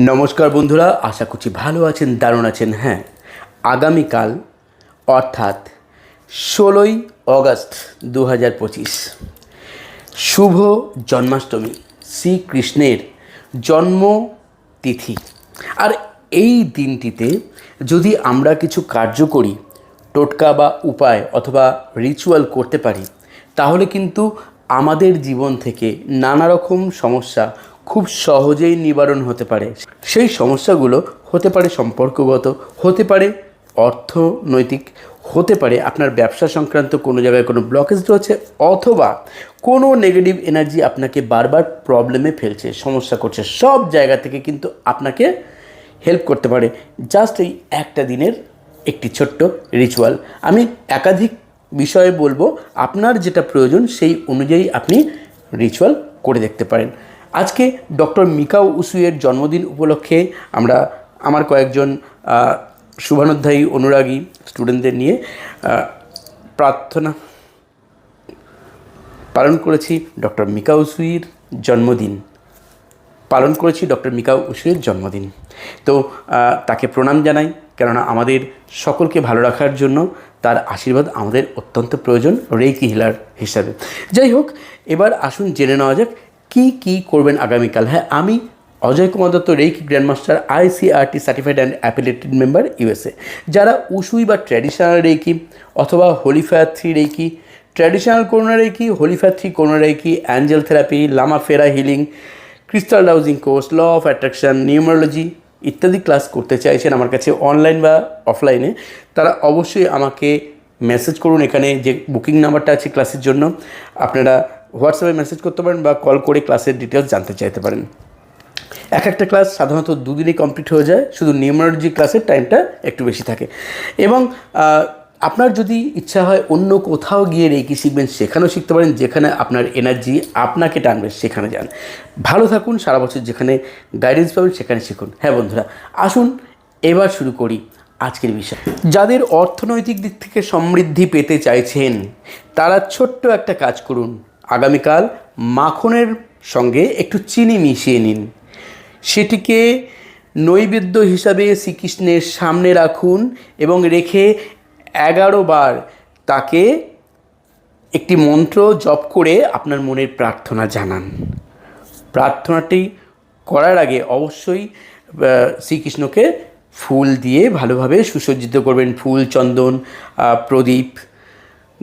নমস্কার বন্ধুরা, আশা করছি ভালো আছেন, দারুণ আছেন হ্যাঁ। আগামীকাল, অর্থাৎ ষোলোই অগস্ট দু হাজার পঁচিশ। শুভ জন্মাষ্টমী, শ্রীকৃষ্ণের জন্মতিথি। আর এই দিনটিতে যদি আমরা কিছু কার্য করি, টোটকা বা উপায় অথবা রিচুয়াল করতে পারি, তাহলে কিন্তু আমাদের জীবন থেকে নানা রকম সমস্যা খুব সহজেই নিবারণ হতে পারে। সেই সমস্যাগুলো হতে পারে সম্পর্কগত, হতে পারে অর্থনৈতিক, হতে পারে আপনার ব্যবসা সংক্রান্ত কোনো জায়গায় কোনো ব্লকেজ রয়েছে, অথবা কোনো নেগেটিভ এনার্জি আপনাকে বারবার প্রবলেমে ফেলছে, সমস্যা করছে। সব জায়গা থেকে কিন্তু আপনাকে হেল্প করতে পারে। জাস্ট এই একটা দিনের একটি ছোট্ট রিচুয়াল আমি একাধিক বিষয়ে বলব, আপনার যেটা প্রয়োজন সেই অনুযায়ী আপনি রিচুয়াল করে দেখতে পারেন। আজকে ডক্টর মিকাও উসুয়ের জন্মদিন উপলক্ষে আমরা আমার কয়েকজন শুভানুধ্যায়ী অনুরাগী স্টুডেন্টদের নিয়ে প্রার্থনা পালন করেছি ডক্টর মিকা উসুইর জন্মদিন। পালন করেছি ডক্টর মিকা উসুয়ের জন্মদিন। তো তাকে প্রণাম জানাই, কেননা আমাদের সকলকে ভালো রাখার জন্য তার আশীর্বাদ আমাদের অত্যন্ত প্রয়োজন রেকি হিলার হিসাবে। যাই হোক, এবার আসুন জেনে নেওয়া যাক কী কী করবেন আগামীকাল? হ্যাঁ আমি Ajay Kumar Dutta reiki grandmaster ICRT certified and affiliated member USA যারা উসুই বা ট্র্যাডিশনাল রেকি অথবা holy fire three reiki traditional Karuna reiki holy fire three Karuna reiki angel therapy, lama fera healing, crystal dowsing course, law of attraction, numerology ইত্যাদি class করতে চাইছেন আমার কাছে online বা অফলাইনে, তারা অবশ্যই আমাকে মেসেজ করুন এখানে যে বুকিং নাম্বারটা আছে ক্লাসের জন্য। আপনারা হোয়াটসঅ্যাপে মেসেজ করতে পারেন বা কল করে ক্লাসের ডিটেলস জানতে চাইতে পারেন। এক একটা ক্লাস সাধারণত দুদিনে কমপ্লিট হয়ে যায়, শুধু নিউমারোলজি ক্লাসের টাইমটা একটু বেশি থাকে। এবং আপনার যদি ইচ্ছা হয় অন্য কোথাও গিয়ে রেকি শিখবেন, সেখানেও শিখতে পারেন, যেখানে আপনার এনার্জি আপনাকে টানবে, সেখানে যান। ভালো থাকুন, সারা বছর যেখানে গাইডেন্স পাবেন, সেখানে শিখুন। হ্যাঁ বন্ধুরা, আসুন, এবার শুরু করি আজকের বিষয়। যাদের অর্থনৈতিক দিক থেকে সমৃদ্ধি পেতে চাইছেন, তারা ছোট্ট একটা কাজ করুন। আগামীকাল মাখনের সঙ্গে একটু চিনি মিশিয়ে নিন। সেটিকে নৈবেদ্য হিসাবে শ্রীকৃষ্ণের সামনে রাখুন এবং রেখে এগারো বার তাকে একটি মন্ত্র জপ করে আপনার মনের প্রার্থনা জানান। প্রার্থনাটি করার আগে অবশ্যই শ্রীকৃষ্ণকে ফুল দিয়ে ভালোভাবে সুসজ্জিত করবেন। ফুল, চন্দন প্রদীপ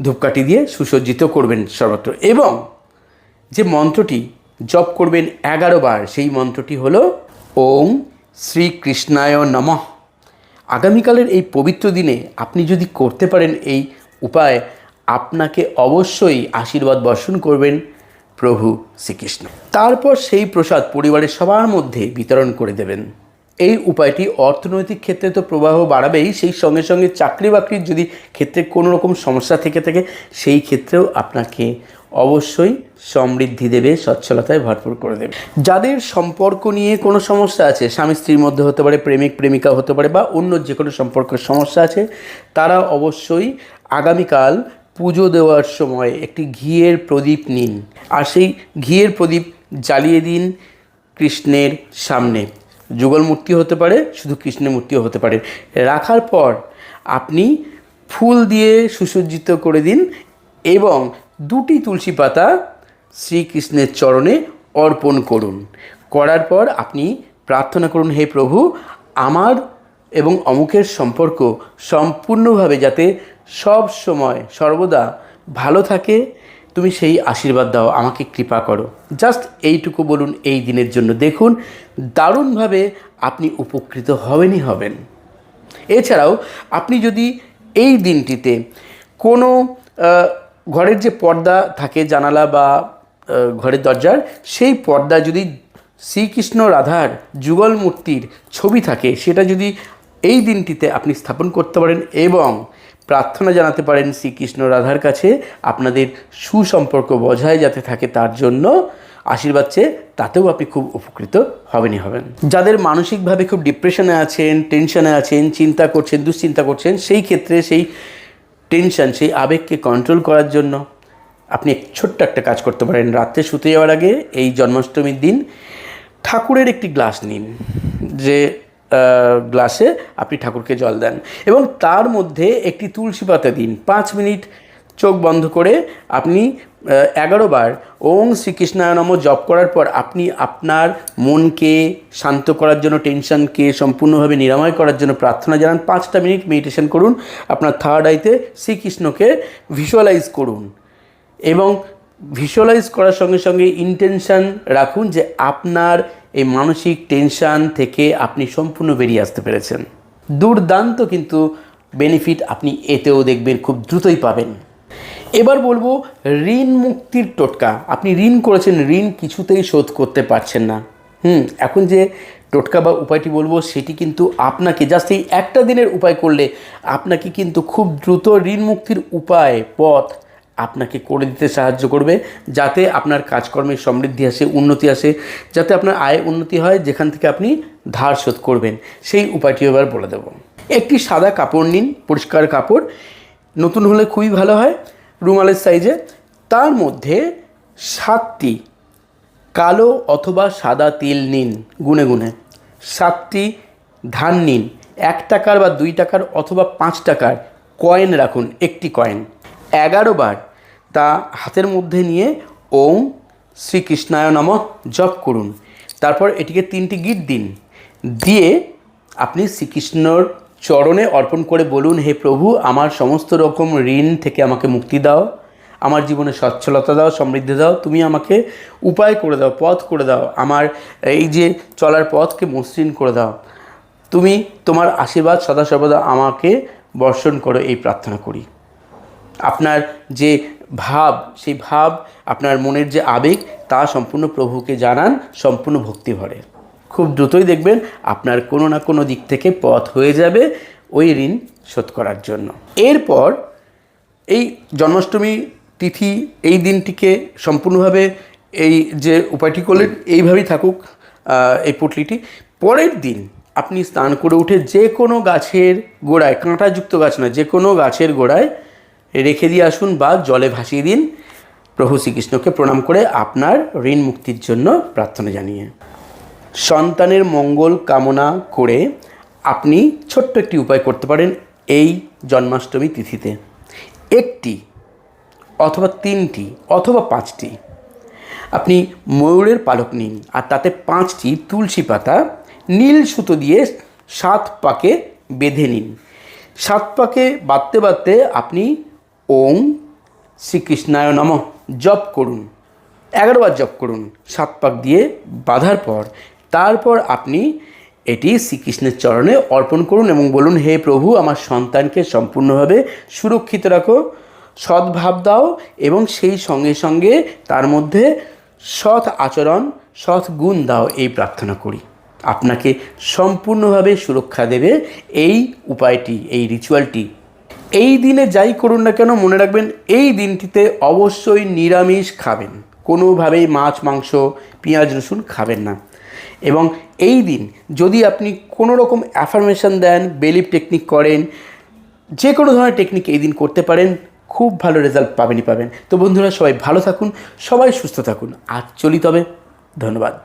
ধূপকাঠি দিয়ে সুসজ্জিত করবেন সর্বত্র। এবং যে মন্ত্রটি জপ করবেন এগারো বার, সেই মন্ত্রটি হলো, ওম শ্রীকৃষ্ণায় নমঃ। আগামীকালের এই পবিত্র দিনে আপনি যদি করতে পারেন এই উপায়, আপনাকে অবশ্যই আশীর্বাদ বর্ষণ করবেন প্রভু শ্রীকৃষ্ণ। তারপর সেই প্রসাদ পরিবারের সবার মধ্যে বিতরণ করে দেবেন। এই উপায়টি অর্থনৈতিক ক্ষেত্রে তো প্রবাহ বাড়াবেই, সেই সঙ্গে সঙ্গে চাকরি বাকরির যদি ক্ষেত্রে কোনো রকম সমস্যা থেকে থাকে, সেই ক্ষেত্রেও আপনাকে অবশ্যই সমৃদ্ধি দেবে, সচ্ছলতায় ভরপুর করে দেবে। যাদের সম্পর্ক নিয়ে কোনো সমস্যা আছে, স্বামী স্ত্রীর মধ্যে হতে পারে, প্রেমিক, প্রেমিকা হতে পারে বা অন্য যে কোনো সম্পর্কের সমস্যা আছে, তারা অবশ্যই আগামীকাল পুজো দেওয়ার সময় একটি ঘিয়ের প্রদীপ নিন। আর সেই ঘিয়ের প্রদীপ জ্বালিয়ে দিন কৃষ্ণের সামনে। যুগল মূর্তি হতে পারে, শুধু কৃষ্ণের মূর্তিও হতে পারে। রাখার পর আপনি ফুল দিয়ে সুসজ্জিত করে দিন এবং দুটি তুলসী পাতা শ্রীকৃষ্ণের চরণে অর্পণ করুন। করার পর আপনি প্রার্থনা করুন, হে প্রভু, আমার এবং অমুকের সম্পর্ক সম্পূর্ণভাবে যাতে সব সময় সর্বদা ভালো থাকে তুমি সেই আশীর্বাদ দাও, আমাকে কৃপা করো। জাস্ট এইটুকু বলুন এই দিনের জন্য। দেখুন, দারুণভাবে আপনি উপকৃত হবেনই হবেন। এছাড়াও, আপনি যদি এই দিনটিতে কোনো ঘরের যে পর্দা থাকে জানালা বা ঘরের দরজার, সেই পর্দা যদি শ্রীকৃষ্ণ রাধার যুগল মূর্তির ছবি থাকে, সেটা যদি এই দিনটিতে আপনি স্থাপন করতে পারেন এবং প্রার্থনা জানাতে পারেন শ্রীকৃষ্ণ রাধার কাছে। আপনাদের সুসম্পর্ক বজায় যাতে থাকে তার জন্য আশীর্বাদ চেয়ে তাতেও আপনি খুব উপকৃত হবেনই হবেন। যাদের মানসিকভাবে খুব ডিপ্রেশনে আছেন টেনশনে আছেন, চিন্তা করছেন, দুশ্চিন্তা করছেন, সেই ক্ষেত্রে সেই টেনশন সেই আবেগকে কন্ট্রোল করার জন্য আপনি ছোট্ট একটা কাজ করতে পারেন। রাত্রে শুতে যাওয়ার আগে এই জন্মাষ্টমীর দিন ঠাকুরের একটি গ্লাস নিন, যে গ্লাসে আপনি ঠাকুরকে জল দেন। এবং তার মধ্যে একটি তুলসী পাতা দিন। পাঁচ মিনিট চোখ বন্ধ করে আপনি এগারো বার ওং শ্রীকৃষ্ণায় নম জপ করার পর আপনি আপনার মনকে শান্ত করার জন্য, টেনশনকে সম্পূর্ণভাবে নিরাময় করার জন্য প্রার্থনা জানান। পাঁচটা মিনিট মেডিটেশন করুন। আপনার থার্ড আইতে শ্রীকৃষ্ণকে ভিজুয়ালাইজ করুন। এবং ভিজুয়ালাইজ করার সঙ্গে সঙ্গে ইন্টেনশন রাখুন যে আপনার এই মানসিক টেনশন থেকে আপনি সম্পূর্ণ বেরিয়ে আসতে পেরেছেন। দুর্দান্ত কিন্তু বেনিফিট আপনি এতেও দেখবেন, খুব দ্রুতই পাবেন। এবার বলব, ঋণ মুক্তির টোটকা। আপনি ঋণ করেছেন, ঋণ কিছুতেই শোধ করতে পারছেন না। হুম, এখন যে টোটকা বা উপায়টি বলব, সেটি কিন্তু আপনাকে জাস্ট এই একটা দিনের উপায় করলে আপনাকে কিন্তু খুব দ্রুত ঋণ মুক্তির উপায়, পথ আপনাকে করে দিতে সাহায্য করবে যাতে আপনার কাজকর্মের সমৃদ্ধি আসে, উন্নতি আসে, যাতে আপনার আয় উন্নতি হয়, যেখান থেকে আপনি ধার শোধ করবেন। সেই উপায়টি এবার বলে দেব। একটি সাদা কাপড় নিন, পরিষ্কার কাপড়। নতুন হলে খুবই ভালো হয় রুমালের সাইজে। তার মধ্যে সাতটি কালো অথবা সাদা তিল নিন, গুনে গুনে। সাতটি ধান নিন। এক টাকার বা দুই টাকার অথবা পাঁচ টাকার কয়েন রাখুন, একটি কয়েন। এগারো বার তা হাতের মধ্যে নিয়ে ওম শ্রীকৃষ্ণায় নম জপ করুন। তারপর এটিকে তিনটি গিট দিন। দিয়ে আপনি শ্রীকৃষ্ণর চরণে অর্পণ করে বলুন, হে প্রভু, আমার সমস্ত রকম ঋণ থেকে আমাকে মুক্তি দাও। আমার জীবনে সচ্ছলতা দাও, সমৃদ্ধি দাও। তুমি আমাকে উপায় করে দাও, পথ করে দাও। আমার এই যে চলার পথকে মসৃণ করে দাও। তুমি তোমার আশীর্বাদ সদা সর্বদা আমাকে বর্ষণ করো। এই প্রার্থনা করি। আপনার যে ভাব, সেই ভাব আপনার মনের যে আবেগ, তা সম্পূর্ণ প্রভুকে জানান, সম্পূর্ণ ভক্তি ভরে। খুব দ্রুতই দেখবেন আপনার কোনো না কোনো দিক থেকে পথ হয়ে যাবে ওই ঋণ শোধ করার জন্য। এরপর এই জন্মাষ্টমী তিথি, এই দিনটিকে সম্পূর্ণভাবে এই যে উপায়টি করলেন, এইভাবেই থাকুক এই পুটলিটি। পরের দিন আপনি স্নান করে উঠে যে কোনো গাছের গোড়ায়, কাঁটাযুক্ত গাছ নয়, যে কোনো গাছের গোড়ায় রেখে দিয়ে আসুন বা জলে ভাসিয়ে দিন। প্রভু শ্রীকৃষ্ণকে প্রণাম করে আপনার ঋণ মুক্তির জন্য প্রার্থনা জানিয়ে। সন্তানের মঙ্গল কামনা করে আপনি ছোট্ট একটি উপায় করতে পারেন এই জন্মাষ্টমী তিথিতে। একটি অথবা তিনটি অথবা পাঁচটি। আপনি ময়ূরের পালক নিন আর তাতে পাঁচটি তুলসী পাতা নীল সুতো দিয়ে সাত পাকে বেঁধে নিন। সাত পাকে বাঁধতে বাঁধতে আপনি ওম শ্রীকৃষ্ণায় নম। জপ করুন। এগারোবার জপ করুন। সাত পাক দিয়ে বাঁধার পর, তারপর আপনি এটি শ্রীকৃষ্ণের চরণে অর্পণ করুন এবং বলুন, হে প্রভু, আমার সন্তানকে সম্পূর্ণভাবে সুরক্ষিত রাখো, সদ্ভাব দাও এবং সেই সঙ্গে সঙ্গে তার মধ্যে সৎ আচরণ, সৎ গুণ দাও। এই প্রার্থনা করি। আপনাকে সম্পূর্ণভাবে সুরক্ষা দেবে এই উপায়টি, এই রিচুয়ালটি। এই দিনে যাই করুন না কেন মনে রাখবেন, এই দিনটিতে অবশ্যই নিরামিষ খাবেন। কোনোভাবেই মাছ, মাংস, পেঁয়াজ, রসুন খাবেন না। এবং এই দিন যদি আপনি কোনো রকম অ্যাফার্মেশন দেন বেলিফ টেকনিক করেন যে কোনো ধরনের টেকনিক এই দিন করতে পারেন, খুব ভালো রেজাল্ট পাবেনই পাবেন। তো বন্ধুরা, সবাই ভালো থাকুন, সবাই সুস্থ থাকুন। আজ চলি তবে। ধন্যবাদ।